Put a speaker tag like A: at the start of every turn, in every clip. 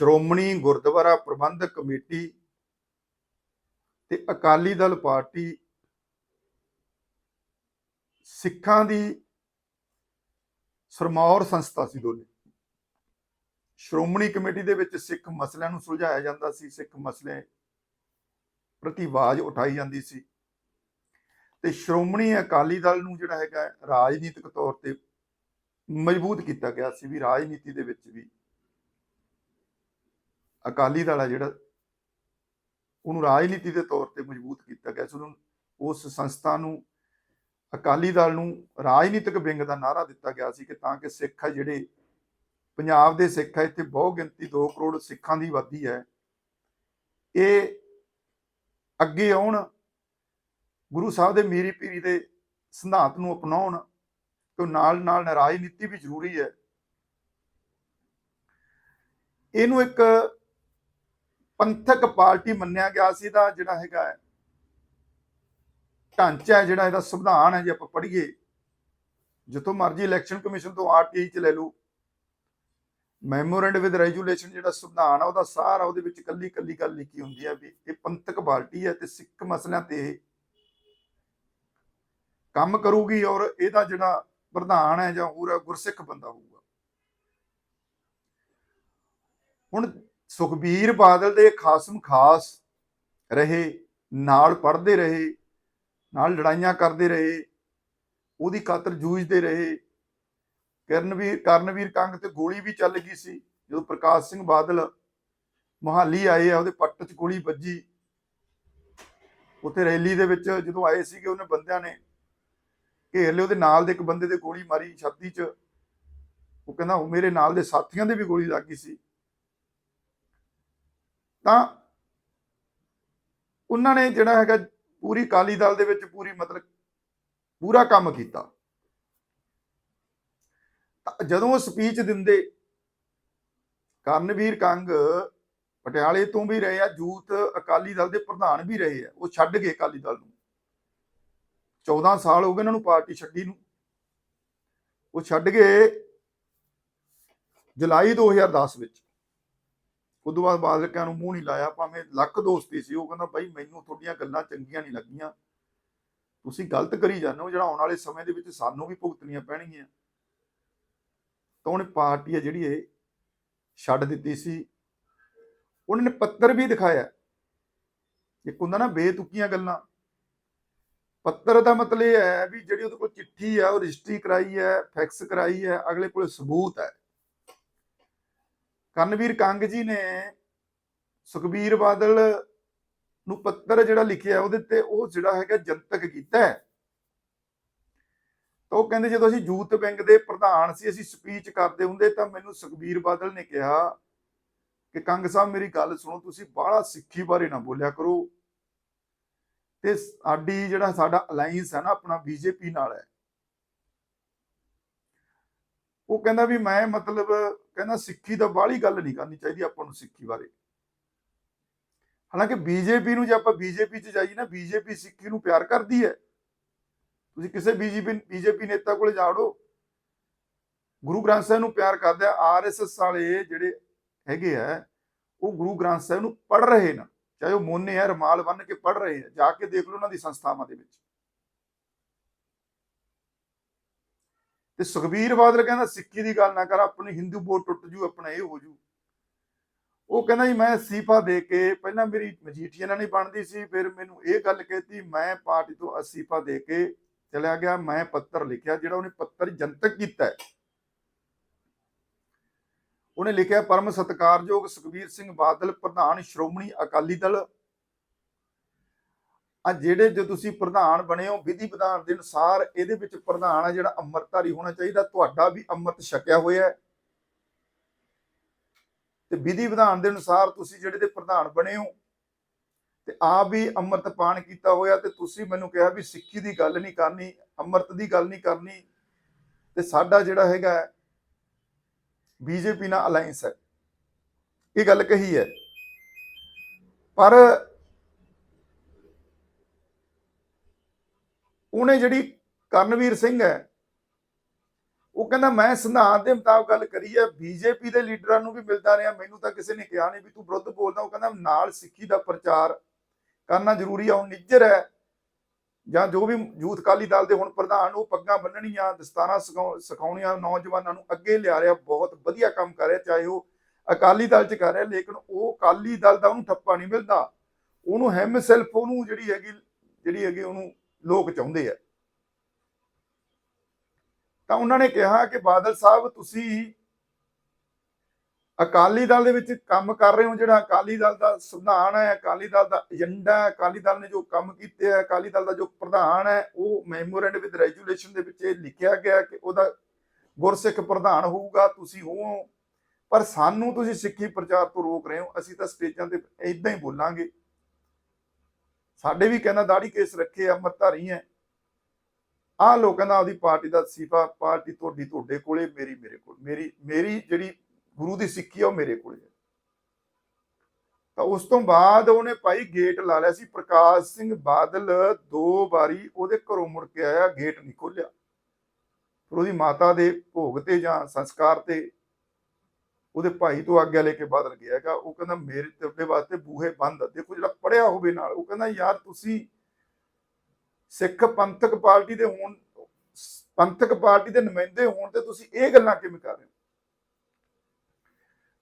A: ਸ਼੍ਰੋਮਣੀ ਗੁਰਦੁਆਰਾ ਪ੍ਰਬੰਧਕ committee ਤੇ Akali Dal party ਸਿੱਖਾਂ ਦੀ ਸਰਮੌਰ ਸੰਸਥਾ ਸੀ ਦੋਨੇ। ਸ਼੍ਰੋਮਣੀ ਕਮੇਟੀ ਦੇ ਵਿੱਚ ਸਿੱਖ ਮਸਲਿਆਂ ਨੂੰ ਸੁਲਝਾਇਆ ਜਾਂਦਾ ਸੀ, ਸਿੱਖ ਮਸਲੇ ਪ੍ਰਤੀ ਆਵਾਜ਼ ਉਠਾਈ ਜਾਂਦੀ ਸੀ ਤੇ ਸ਼੍ਰੋਮਣੀ ਅਕਾਲੀ ਦਲ ਨੂੰ ਜਿਹੜਾ ਹੈਗਾ ਰਾਜਨੀਤਿਕ ਤੌਰ ਤੇ ਮਜ਼ਬੂਤ ਕੀਤਾ ਗਿਆ ਸੀ ਵੀ ਰਾਜਨੀਤੀ ਦੇ ਵਿੱਚ ਵੀ ਅਕਾਲੀ ਦਲ ਆ ਜਿਹੜਾ, ਉਹਨੂੰ ਰਾਜਨੀਤੀ ਦੇ ਤੌਰ ਤੇ ਮਜ਼ਬੂਤ ਕੀਤਾ ਗਿਆ ਸੀ। ਉਹਨੂੰ, ਉਸ ਸੰਸਥਾ ਨੂੰ, ਅਕਾਲੀ ਦਲ ਨੂੰ ਰਾਜਨੀਤਿਕ ਵਿੰਗ ਦਾ ਨਾਰਾ ਦਿੱਤਾ ਗਿਆ ਸੀ ਕਿ ਤਾਂ ਕਿ ਸਿੱਖ ਆ ਜਿਹੜੇ, ਪੰਜਾਬ ਦੇ ਸਿੱਖ ਆ, ਇੱਥੇ ਬਹੁ ਗਿਣਤੀ 2 ਕਰੋੜ ਸਿੱਖਾਂ ਦੀ ਆਬਾਦੀ ਹੈ। ਇਹ ਅੱਗੇ ਆਉਣ, ਗੁਰੂ ਸਾਹਿਬ ਦੇ ਮੀਰੀ ਪੀਰੀ ਦੇ ਸਿਧਾਂਤ ਨੂੰ ਅਪਣਾਉਣ, ਤੇ ਨਾਲ ਨਾਲ ਰਾਜਨੀਤੀ ਵੀ ਜ਼ਰੂਰੀ ਹੈ। ਇਹਨੂੰ ਇੱਕ ਪੰਥਕ ਪਾਰਟੀ ਮੰਨਿਆ ਗਿਆ ਸੀ ਦਾ ਜਿਹੜਾ ਹੈਗਾ ਹੈ। ਢਾਂਚਾ ਜਿਹੜਾ ਇਹਦਾ ਸੰਵਿਧਾਨ ਹੈ ਜੇ ਆਪਾਂ ਪੜ੍ਹੀਏ। ਜਿੱਥੋਂ ਮਰਜ਼ੀ ਇਲੈਕਸ਼ਨ ਕਮਿਸ਼ਨ ਤੋਂ ਆਰਟੀਆਈ ਚ ਲੈ ਲਓ। ਮੈਮੋਰੈਂਡ ਵਿਦ ਰੈਜੂਲੇਸ਼ਨ ਜਿਹੜਾ ਸੰਵਿਧਾਨ ਆ, ਉਹਦਾ ਸਾਰਾ ਉਹਦੇ ਵਿੱਚ ਕੱਲੀ ਕੱਲੀ ਗੱਲ ਲਿਖੀ ਹੁੰਦੀ ਹੈ ਵੀ ਇਹ ਪੰਥਕ ਪਾਰਟੀ ਹੈ ਤੇ ਸਿੱਖ ਮਸਲਿਆਂ ਤੇ ਇਹ ਕੰਮ ਕਰੂਗੀ ਔਰ ਇਹਦਾ ਜਿਹੜਾ ਪ੍ਰਧਾਨ ਹੈ ਜਾਂ ਪੂਰਾ ਗੁਰਸਿੱਖ ਬੰਦਾ ਹੋਊਗਾ। ਹੁਣ ਸੁਖਬੀਰ ਬਾਦਲ ਦੇ ਖਾਸਮ ਖਾਸ ਰਹੇ, ਨਾਲ ਪੜਦੇ ਰਹੇ, ਨਾਲ ਲੜਾਈਆਂ ਕਰਦੇ ਰਹੇ, ਉਹਦੀ ਖਾਤਰ ਜੂਝਦੇ ਰਹੇ। ਕਰਨਵੀਰ ਕਰਨਵੀਰ ਕੰਗ ਤੇ ਗੋਲੀ ਵੀ ਚੱਲ ਗਈ ਸੀ, ਜਦੋਂ ਪ੍ਰਕਾਸ਼ ਸਿੰਘ ਬਾਦਲ ਮੋਹਾਲੀ ਆਏ ਆ, ਉਹਦੇ ਪੱਟ 'ਚ ਗੋਲੀ ਵੱਜੀ। ਉੱਥੇ ਰੈਲੀ ਦੇ ਵਿੱਚ ਜਦੋਂ ਆਏ ਸੀਗੇ ਉਹਨੇ ਬੰਦਿਆਂ ਨੇ, ਘੇਰ ਲਿਆ, ਉਹਦੇ ਨਾਲ ਦੇ ਇੱਕ ਬੰਦੇ ਦੇ ਗੋਲੀ ਮਾਰੀ ਛਾਤੀ 'ਚ। ਉਹ ਕਹਿੰਦਾ, ਉਹ ਮੇਰੇ ਨਾਲ ਦੇ ਸਾਥੀਆਂ ਦੇ ਵੀ ਗੋਲੀ ਲੱਗ ਗਈ ਸੀ। ਤਾਂ ਉਹਨਾਂ ਨੇ ਜਿਹੜਾ ਹੈਗਾ ਪੂਰੀ ਕਾਲੀ ਦਲ ਦੇ ਵਿੱਚ ਪੂਰੀ ਮਤਲਬ ਪੂਰਾ ਕੰਮ ਕੀਤਾ। ਜਦੋਂ ਉਹ ਸਪੀਚ ਦਿੰਦੇ, ਕਰਨਵੀਰ ਕੰਗ ਪਟਿਆਲੇ ਤੋਂ ਵੀ ਰਹੇ ਆ, ਜੂਥ ਅਕਾਲੀ ਦਲ ਦੇ ਪ੍ਰਧਾਨ ਵੀ ਰਹੇ ਆ, ਉਹ ਛੱਡ ਗਏ ਅਕਾਲੀ ਦਲ ਨੂੰ। 14 ਸਾਲ ਹੋ ਗਏ ਇਹਨਾਂ ਨੂੰ ਪਾਰਟੀ ਛੱਡੀ ਨੂੰ। ਉਹ ਛੱਡ ਗਏ ਜੁਲਾਈ 2010 ਵਿੱਚ। ਉਦੋਂ ਬਾਅਦ ਬਾਦਲਕਿਆਂ ਨੂੰ ਮੂੰਹ ਨਹੀਂ ਲਾਇਆ, ਭਾਵੇਂ ਲੱਖ ਦੋਸਤੀ ਸੀ, ਉਹ ਕਹਿੰਦਾ ਬਾਈ ਮੈਨੂੰ ਤੁਹਾਡੀਆਂ ਗੱਲਾਂ ਚੰਗੀਆਂ ਨਹੀਂ ਲੱਗੀਆਂ। ਤੁਸੀਂ ਗਲਤ ਕਰੀ ਜਾਂਦੇ ਹੋ, ਜਿਹੜਾ ਆਉਣ ਵਾਲੇ ਸਮੇਂ ਦੇ ਵਿੱਚ ਸਾਨੂੰ ਵੀ ਭੁਗਤਣੀਆਂ ਪੈਣਗੀਆਂ। ਤਾਂ ਉਹਨੇ ਪਾਰਟੀ ਹੈ ਜਿਹੜੀ ਇਹ ਛੱਡ ਦਿੱਤੀ ਸੀ। ਉਹਨਾਂ ਨੇ ਪੱਤਰ ਵੀ ਦਿਖਾਇਆ। ਇੱਕ ਹੁੰਦਾ ਨਾ ਬੇਤੁਕੀਆਂ ਗੱਲਾਂ। ਪੱਤਰ ਦਾ ਮਤਲਬ ਇਹ ਹੈ ਵੀ ਜਿਹੜੀ ਉਹਦੇ ਕੋਲ ਚਿੱਠੀ ਹੈ ਉਹ ਰਜਿਸਟਰੀ ਕਰਾਈ ਹੈ, ਫੈਕਸ ਕਰਾਈ ਹੈ, ਅਗਲੇ ਕੋਲ ਸਬੂਤ ਹੈ। ਕਰਨਵੀਰ ਕੰਗ ਜੀ ਨੇ ਸੁਖਬੀਰ ਬਾਦਲ ਨੂੰ ਪੱਤਰ ਜਿਹੜਾ ਲਿਖਿਆ ਉਹਦੇ ਤੇ ਉਹ ਜਿਹੜਾ ਹੈਗਾ ਜਨਤਕ ਕੀਤਾ ਹੈ। ਤਾਂ ਉਹ ਕਹਿੰਦੇ ਜਦੋਂ ਅਸੀਂ ਯੂਥ ਵਿੰਗ ਦੇ ਪ੍ਰਧਾਨ ਸੀ, ਅਸੀਂ ਸਪੀਚ ਕਰਦੇ ਹੁੰਦੇ ਤਾਂ ਮੈਨੂੰ ਸੁਖਬੀਰ ਬਾਦਲ ਨੇ ਕਿਹਾ ਕਿ ਕੰਗ ਸਾਹਿਬ ਮੇਰੀ ਗੱਲ ਸੁਣੋ, ਤੁਸੀਂ ਬਾਹਲਾ ਸਿੱਖੀ ਬਾਰੇ ਨਾ ਬੋਲਿਆ ਕਰੋ। ਤੇ ਸਾਡੀ ਜਿਹੜਾ ਸਾਡਾ ਅਲਾਈਅੰਸ ਹੈ ਨਾ, ਆਪਣਾ ਬੀਜੇਪੀ ਨਾਲ ਹੈ। ਉਹ ਕਹਿੰਦਾ ਵੀ ਮੈਂ ਮਤਲਬ ਕਹਿੰਦਾ ਸਿੱਖੀ ਦਾ ਬਾਹਲੀ ਗੱਲ ਨਹੀਂ ਕਰਨੀ ਚਾਹੀਦੀ ਆਪਾਂ ਨੂੰ ਸਿੱਖੀ ਬਾਰੇ। ਹਾਲਾਂਕਿ ਬੀਜੇਪੀ ਨੂੰ ਜੇ ਆਪਾਂ ਬੀਜੇਪੀ 'ਚ ਜਾਈਏ ਨਾ, ਬੀਜੇਪੀ ਸਿੱਖੀ ਨੂੰ ਪਿਆਰ ਕਰਦੀ ਹੈ। ਤੁਸੀਂ ਕਿਸੇ ਬੀਜੇਪੀ ਬੀਜੇਪੀ ਨੇਤਾ ਕੋਲੇ ਜਾੜੋ ਗੁਰੂ ਗ੍ਰੰਥ ਸਾਹਿਬ ਨੂੰ ਪਿਆਰ ਕਰਦੇ ਆ ਆਰਐਸਐਸ ਵਾਲੇ ਜਿਹੜੇ ਹੈਗੇ ਆ, ਉਹ ਗੁਰੂ ਗ੍ਰੰਥ ਸਾਹਿਬ ਨੂੰ ਪੜ ਰਹੇ ਨਾ। ਚਾਹੇ ਉਹ ਮੋਨੇ ਹੈ ਰਮਾਲ ਬੰਨ ਕੇ ਪੜ੍ਹ ਰਹੇ ਆ। ਜਾ ਕੇ ਦੇਖ ਲਓ ਉਹਨਾਂ ਦੀ ਸੰਸਥਾਵਾਂ ਦੇ ਵਿੱਚ। ਤੇ ਸੁਖਬੀਰ ਬਾਦਲ ਕਹਿੰਦਾ, ਸਿੱਖੀ ਦੀ ਗੱਲ ਨਾ ਕਰ, ਆਪਣੀ ਹਿੰਦੂ ਵੋਟ ਟੁੱਟ ਜੂ, ਆਪਣਾ ਇਹ ਹੋ ਜੂ। ਉਹ ਕਹਿੰਦਾ ਜੀ, ਮੈਂ ਅਸਤੀਫਾ ਦੇ ਕੇ ਪਹਿਲਾਂ ਮੇਰੀ ਮਜੀਠੀਆ ਨਾਲ ਨਹੀਂ ਬਣਦੀ ਸੀ, ਫਿਰ ਮੈਨੂੰ ਇਹ ਗੱਲ ਕਹਿਤੀ, ਮੈਂ ਪਾਰਟੀ ਤੋਂ ਅਸਤੀਫਾ ਦੇ ਕੇ ਚਲਿਆ ਗਿਆ, ਮੈਂ ਪੱਤਰ ਲਿਖਿਆ, ਜਿਹੜਾ ਉਹਨੇ ਪੱਤਰ ਜਨਤਕ ਕੀਤਾ ਹੈ। ਉਹਨੇ ਲਿਖਿਆ, ਪਰਮ ਸਤਿਕਾਰਯੋਗ ਸੁਖਬੀਰ ਸਿੰਘ ਬਾਦਲ, ਪ੍ਰਧਾਨ ਸ਼੍ਰੋਮਣੀ ਅਕਾਲੀ ਦਲ ਆ ਜਿਹੜੇ ਜੋ ਤੁਸੀਂ ਪ੍ਰਧਾਨ ਬਣੇ ਹੋ, ਵਿਧੀ ਵਿਧਾਨ ਦੇ ਅਨੁਸਾਰ ਇਹਦੇ ਵਿੱਚ ਪ੍ਰਧਾਨ ਆ ਜਿਹੜਾ ਅੰਮ੍ਰਿਤਧਾਰੀ ਹੋਣਾ ਚਾਹੀਦਾ, ਤੁਹਾਡਾ ਵੀ ਅੰਮ੍ਰਿਤ ਛਕਿਆ ਹੋਇਆ ਹੈ। ਤੇ ਵਿਧੀ ਵਿਧਾਨ ਦੇ ਅਨੁਸਾਰ ਤੁਸੀਂ ਜਿਹੜੇ ਦੇ ਪ੍ਰਧਾਨ ਬਣੇ ਹੋ, ਤੇ ਆਪ ਵੀ ਅੰਮ੍ਰਿਤ ਪਾਨ ਕੀਤਾ ਹੋਇਆ, ਤੇ ਤੁਸੀਂ ਮੈਨੂੰ ਕਿਹਾ ਵੀ ਸਿੱਖੀ ਦੀ ਗੱਲ ਨਹੀਂ ਕਰਨੀ, ਅੰਮ੍ਰਿਤ ਦੀ ਗੱਲ ਨਹੀਂ ਕਰਨੀ, ਤੇ ਸਾਡਾ ਜਿਹੜਾ ਹੈਗਾ ਬੀਜੇਪੀ ਨਾਲ ਅਲਾਈਅੰਸ ਹੈ। ਇਹ ਗੱਲ ਕਹੀ ਹੈ। ਪਰ ਉਹਨੇ ਜਿਹੜੀ ਕਰਨਵੀਰ ਸਿੰਘ ਹੈ, ਉਹ ਕਹਿੰਦਾ, ਮੈਂ ਸਿਧਾਂਤ ਦੇ ਮੁਤਾਬਕ ਗੱਲ ਕਰੀ ਹੈ, ਬੀਜੇਪੀ ਦੇ ਲੀਡਰਾਂ ਨੂੰ ਵੀ ਮਿਲਦਾ ਰਿਹਾ। ਮੈਨੂੰ ਤਾਂ ਕਿਸੇ ਨੇ ਕਿਹਾ ਨਹੀਂ ਵੀ ਤੂੰ ਵਿਰੁੱਧ ਬੋਲਦਾ। ਉਹ ਕਹਿੰਦਾ, ਨਾਲ ਸਿੱਖੀ ਦਾ ਪ੍ਰਚਾਰ ਕਰਨਾ ਜ਼ਰੂਰੀ ਆ ਹੁਣ ਨਿੱਜਰ ਹੈ। ਜਾਂ ਜੋ ਵੀ ਯੂਥ ਅਕਾਲੀ ਦਲ ਦੇ ਹੁਣ ਪ੍ਰਧਾਨ, ਉਹ ਪੱਗਾਂ ਬੰਨਣੀਆਂ ਦਸਤਾਰਾਂ ਸਿਖਾਉ- ਸਿਖਾਉਣੀਆਂ, ਨੌਜਵਾਨਾਂ ਨੂੰ ਅੱਗੇ ਲਿਆ ਰਿਹਾ, ਬਹੁਤ ਵਧੀਆ ਕੰਮ ਕਰ ਰਿਹਾ, ਚਾਹੇ ਉਹ ਅਕਾਲੀ ਦਲ ਚ ਕਰ ਰਿਹਾ, ਲੇਕਿਨ ਉਹ ਅਕਾਲੀ ਦਲ ਦਾ ਉਹਨੂੰ ਠੱਪਾ ਨਹੀਂ ਮਿਲਦਾ। ਉਹਨੂੰ ਹੈਮਸੈਲਫ, ਉਹਨੂੰ ਜਿਹੜੀ ਹੈਗੀ ਜਿਹੜੀ ਹੈਗੀ ਉਹਨੂੰ ਲੋਕ ਚਾਹੁੰਦੇ ਆ। ਤਾਂ ਉਹਨਾਂ ਨੇ ਕਿਹਾ ਕਿ ਬਾਦਲ ਸਾਹਿਬ, ਤੁਸੀਂ ਅਕਾਲੀ ਦਲ ਦੇ ਵਿੱਚ ਕੰਮ ਕਰ ਰਹੇ ਹੋ, ਜਿਹੜਾ ਅਕਾਲੀ ਦਲ ਦਾ ਸੰਵਿਧਾਨ ਹੈ, ਅਕਾਲੀ ਦਲ ਦਾ ਏਜੰਡਾ ਹੈ, ਅਕਾਲੀ ਦਲ ਨੇ ਜੋ ਕੰਮ ਕੀਤੇ ਹੈ ਅਕਾਲੀ ਦਲ ਦਾ ਜੋ ਪ੍ਰਧਾਨ ਹੈ, ਉਹ ਮੈਮੋਰੈਂਡ ਵਿਦ ਰੈਜੂਲੇਸ਼ਨ ਦੇ ਵਿੱਚ ਇਹ ਲਿਖਿਆ ਗਿਆ ਕਿ ਉਹਦਾ ਗੁਰਸਿੱਖ ਪ੍ਰਧਾਨ ਹੋਊਗਾ, ਤੁਸੀਂ ਹੋ। ਪਰ ਸਾਨੂੰ ਤੁਸੀਂ ਸਿੱਖੀ ਪ੍ਰਚਾਰ ਤੋਂ ਰੋਕ ਰਹੇ ਹੋ, ਅਸੀਂ ਤਾਂ ਸਟੇਜਾਂ ਤੇ ਇਦਾਂ ਹੀ ਬੋਲਾਂਗੇ। ਸਾਡੇ ਵੀ ਕਹਿੰਦਾ ਦਾੜੀ ਕੇਸ ਰੱਖੇ ਅੰਮ੍ਰਿਤਧਾਰੀ ਹੈ ਆਹ ਲੋਕਾਂ ਦਾ ਆਪਦੀ ਪਾਰਟੀ ਦਾ ਸੀਫਾ ਪਾਰਟੀ ਤੁਹਾਡੀ ਤੁਹਾਡੇ ਕੋਲੇ, ਮੇਰੀ ਮੇਰੇ ਕੋਲ। ਮੇਰੀ ਮੇਰੀ ਜਿਹੜੀ ਗੁਰੂ ਦੀ ਸਿੱਖੀ ਆ, ਉਹ ਮੇਰੇ ਕੋਲੇ ਹੈ ਤਾਂ ਉਸ ਤੋਂ ਬਾਅਦ ਉਹਨੇ ਭਾਈ ਗੇਟ ਲਾ ਲਿਆ ਸੀ, ਪ੍ਰਕਾਸ਼ ਸਿੰਘ ਬਾਦਲ ਦੋ ਵਾਰੀ ਉਹਦੇ ਘਰੋਂ ਮੁੜ ਕੇ ਆਇਆ, ਗੇਟ ਨਹੀਂ ਖੋਲਿਆ ਫਿਰ ਉਹਦੀ ਮਾਤਾ ਦੇ ਭੋਗ ਤੇ ਜਾਂ ਸੰਸਕਾਰ ਤੇ ਉਹਦੇ ਭਾਈ ਤੋਂ ਆਗਿਆ ਲੈ ਕੇ ਬਾਦਲ ਗਿਆ ਹੈਗਾ, ਉਹ ਕਹਿੰਦਾ ਮੇਰੇ ਤੁਹਾਡੇ ਵਾਸਤੇ ਬੂਹੇ ਬੰਦ ਦੇਖੋ ਜਿਹੜਾ ਪੜਿਆ ਹੋਵੇ ਨਾਲ, ਉਹ ਕਹਿੰਦਾ ਯਾਰ ਤੁਸੀਂ ਸਿੱਖ ਪੰਥਕ ਪਾਰਟੀ ਦੇ ਹੋਣ, ਪੰਥਕ ਪਾਰਟੀ ਦੇ ਨੁਮਾਇੰਦੇ ਹੋਣ ਤੇ ਤੁਸੀਂ ਇਹ ਗੱਲਾਂ ਕਿਵੇਂ ਕਰ ਰਹੇ ਹੋ?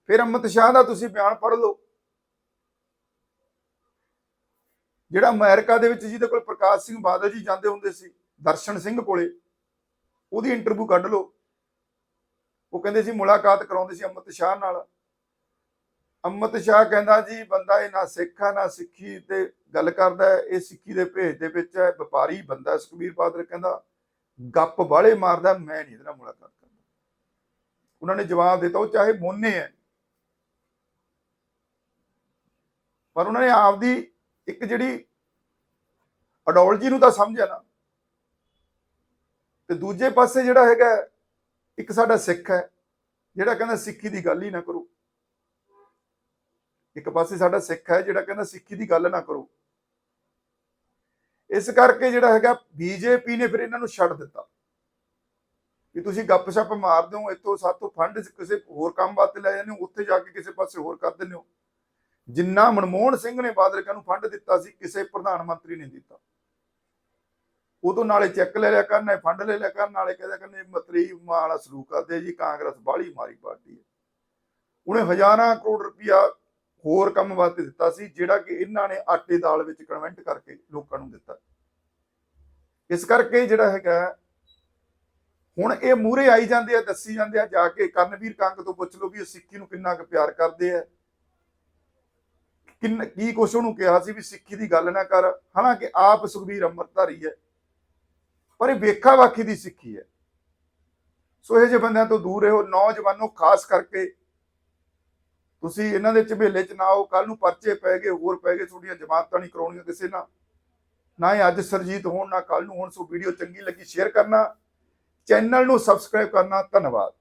A: ਫਿਰ ਅਮਿਤ ਸ਼ਾਹ ਦਾ ਤੁਸੀਂ ਬਿਆਨ ਪੜ੍ਹ ਲਓ। ਜਿਹੜਾ ਅਮਰੀਕਾ ਦੇ ਵਿੱਚ ਜਿਹਦੇ ਕੋਲ ਪ੍ਰਕਾਸ਼ ਸਿੰਘ ਬਾਦਲ ਜੀ ਜਾਂਦੇ ਹੁੰਦੇ ਸੀ, ਦਰਸ਼ਨ ਸਿੰਘ ਕੋਲੇ, ਉਹਦੀ ਇੰਟਰਵਿਊ ਕੱਢ ਲਓ। ਉਹ ਕਹਿੰਦੇ ਸੀ ਮੁਲਾਕਾਤ ਕਰਾਉਂਦੇ ਸੀ ਅਮਿਤ ਸ਼ਾਹ ਨਾਲ। ਅਮਿਤ ਸ਼ਾਹ ਕਹਿੰਦਾ ਜੀ, ਬੰਦਾ ਇਹ ਨਾ ਸਿੱਖ ਆ, ਨਾ ਸਿੱਖੀ ਤੇ ਗੱਲ ਕਰਦਾ ਇਹ ਸਿੱਖੀ ਦੇ ਭੇਜ ਦੇ ਵਿੱਚ ਹੈ, ਵਪਾਰੀ ਬੰਦਾ ਸੁਖਬੀਰ ਬਾਦਲ ਕਹਿੰਦਾ, ਗੱਪ ਬਾਲੇ ਮਾਰਦਾ, ਮੈਂ ਨਹੀਂ ਇਹਦੇ ਨਾਲ ਮੁਲਾਕਾਤ ਕਰਦਾ। ਉਹਨਾਂ ਨੇ ਜਵਾਬ ਦਿੱਤਾ, ਉਹ ਚਾਹੇ ਮੋਨੇ ਹੈ। ਪਰ ਉਹਨਾਂ ਨੇ ਆਪਦੀ ਇੱਕ ਜਿਹੜੀ ਅਡੋਲਜੀ ਨੂੰ ਤਾਂ ਸਮਝਿਆ ਨਾ। ਤੇ ਦੂਜੇ ਪਾਸੇ ਜਿਹੜਾ ਹੈਗਾ ਇੱਕ ਸਾਡਾ ਸਿੱਖ ਹੈ, ਜਿਹੜਾ ਕਹਿੰਦਾ ਸਿੱਖੀ ਦੀ ਗੱਲ ਹੀ ਨਾ ਕਰੋ। ਇੱਕ ਪਾਸੇ ਸਾਡਾ ਸਿੱਖ ਹੈ, ਜਿਹੜਾ ਕਹਿੰਦਾ ਸਿੱਖੀ ਦੀ ਗੱਲ ਨਾ ਕਰੋ। ਇਸ ਕਰਕੇ ਜਿਹੜਾ ਹੈਗਾ ਬੀਜੇਪੀ ਨੇ ਫਿਰ ਇਹਨਾਂ ਨੂੰ ਛੱਡ ਦਿੱਤਾ। ਕਿ ਤੁਸੀਂ ਗੱਪ-ਸ਼ੱਪ ਮਾਰਦੇ ਹੋ ਇੱਥੋਂ ਸਾਤੋਂ ਫੰਡ ਕਿਸੇ ਹੋਰ ਕੰਮ ਵਾਸਤੇ ਲੈ ਜਾਂਦੇ ਹੋ, ਉੱਥੇ ਜਾ ਕੇ ਕਿਸੇ ਪਾਸੇ ਹੋਰ ਕਰ ਦਿੰਦੇ ਹੋ। ਜਿੰਨਾ ਮਨਮੋਹਨ ਸਿੰਘ ਨੇ ਬਾਦਲਕਾ ਨੂੰ ਫੰਡ ਦਿੱਤਾ ਸੀ, ਕਿਸੇ ਪ੍ਰਧਾਨ ਮੰਤਰੀ ਨੇ ਦਿੱਤਾ। ਉਹ ਤੋਂ ਨਾਲੇ ਚੈੱਕ ਲੈ ਲਿਆ ਕਰਨ ਫੰਡ ਲੈ ਲਿਆ ਕਰਨ, ਨਾਲੇ ਕਹਿੰਦਾ ਕਹਿੰਦੇ ਮਤਰੀ ਵਾਲਾ ਸਲੂਕ ਕਰਦੇ ਜੀ, ਕਾਂਗਰਸ ਬਾਹਲੀ ਮਾਰੀ ਪਾਰਟੀ ਹੈ। ਉਹਨੇ ਹਜ਼ਾਰਾਂ ਕਰੋੜ ਰੁਪਇਆ ਹੋਰ ਕੰਮ ਵਾਸਤੇ ਦਿੱਤਾ ਸੀ, ਜਿਹੜਾ ਕਿ ਇਹਨਾਂ ਨੇ ਆਟੇ ਦਾਲ ਵਿੱਚ ਕਨਵੈਂਟ ਕਰਕੇ ਲੋਕਾਂ ਨੂੰ ਦਿੱਤਾ। ਇਸ ਕਰਕੇ ਜਿਹੜਾ ਹੈਗਾ, ਹੁਣ ਇਹ ਮੂਰੇ ਆਈ ਜਾਂਦੇ ਆ, ਦੱਸੀ ਜਾਂਦੇ ਆ, ਜਾ ਕੇ ਕਰਨਵੀਰ ਕੰਗ ਤੋਂ ਪੁੱਛ ਲਓ ਵੀ ਇਹ ਸਿੱਖੀ ਨੂੰ ਕਿੰਨਾ ਕੁ ਪਿਆਰ ਕਰਦੇ ਆ। ਕਿੰਨ, ਕੀ ਕੁਛ ਉਹਨੂੰ ਕਿਹਾ ਸੀ ਵੀ ਸਿੱਖੀ ਦੀ ਗੱਲ ਨਾ ਕਰ। ਹਾਲਾਂਕਿ ਆਪ ਸੁਖਬੀਰ ਅੰਮ੍ਰਿਤਧਾਰੀ ਹੈ। ਪਰ ਇਹ ਵੇਖਾ ਵਾਖੀ ਦੀ ਸਿੱਖੀ ਹੈ। ਸੋ ਇਹ ਜਿਹੇ ਬੰਦਿਆਂ ਤੋਂ ਦੂਰ ਰਹੋ, ਨੌਜਵਾਨੋ, ਖਾਸ ਕਰਕੇ ਤੁਸੀਂ ਇਹਨਾਂ ਦੇ ਝਮੇਲੇ ਚ ਨਾ ਆਓ ਕੱਲ ਨੂੰ ਪਰਚੇ ਪੈ ਗਏ, ਹੋਰ ਪੈ ਗਏ, ਤੁਹਾਡੀਆਂ ਜਮਾਤਾਂ ਨਹੀਂ ਕਰਾਉਣੀਆਂ ਕਿਸੇ ਨਾਲ। ਨਾ ਹੀ ਅੱਜ ਸਰਜੀਤ ਹੋਣ, ਨਾ ਕੱਲ ਨੂੰ ਹੋਣ, ਸੋ ਵੀਡੀਓ ਚੰਗੀ ਲੱਗੀ ਸ਼ੇਅਰ ਕਰਨਾ ਚੈਨਲ ਨੂੰ ਸਬਸਕ੍ਰਾਈਬ ਕਰਨਾ, ਧੰਨਵਾਦ।